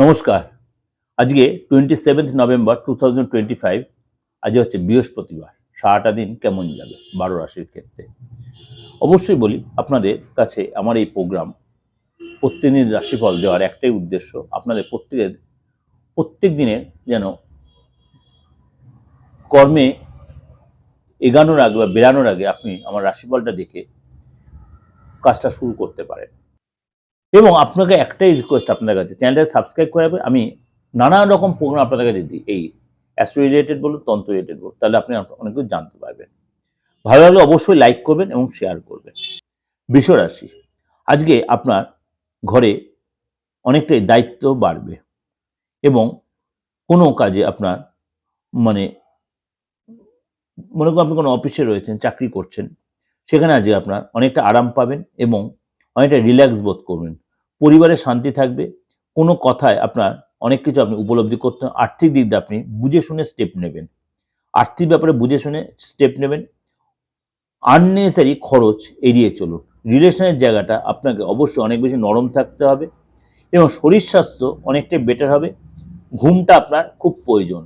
নমস্কার। আজকে twenty seventh November two thousand twenty five আজকে হচ্ছে বৃহস্পতিবার। সারাটা দিন কেমন যাবে বারো রাশির ক্ষেত্রে? অবশ্যই বলি, আপনাদের কাছে আমার এই প্রোগ্রাম প্রত্যেকদিন রাশিফল দেওয়ার একটাই উদ্দেশ্য, আপনাদের প্রত্যেকের, প্রত্যেক দিনের যেন কর্মে এগানোর আগে বা বেরানোর আগে আপনি আমার রাশিফলটা দেখে কাজটা শুরু করতে পারেন। এবং আপনাকে একটাই রিকোয়েস্ট আপনাদের কাছে চ্যানেলটা সাবস্ক্রাইব করে। আমি নানা রকম প্রোগ্রাম আপনাদের কাছে দিই, এই অ্যাস্ট্রো রিলেটেড বলুন তন্ত্র রিলেটেড বলুন, তাহলে আপনি অনেক কিছু জানতে পারবেন ভালো লাগলে অবশ্যই লাইক করবেন এবং শেয়ার করবেন বৃষরাশি আজকে আপনার ঘরে অনেকটাই দায়িত্ব বাড়বে এবং কোনো কাজে আপনার মানে মনে করুন আপনি কোনো অফিসে রয়েছেন, চাকরি করছেন, সেখানে আজকে আপনার অনেকটা আরাম পাবেন এবং অনেকটা রিল্যাক্স বোধ করবেন। পরিবারে শান্তি থাকবে। কোনো কথায় আপনার অনেক কিছু আপনি উপলব্ধি করতে আর্থিক দিক দিয়ে আপনি বুঝে শুনে স্টেপ নেবেন। আর্থিক ব্যাপারে বুঝে শুনে স্টেপ নেবেন। আননেসারি খরচ এড়িয়ে চলুন। রিলেশনের জায়গাটা আপনাকে অবশ্যই অনেক বেশি নরম থাকতে হবে এবং শরীর স্বাস্থ্য অনেকটাই বেটার হবে। ঘুমটা আপনার খুব প্রয়োজন।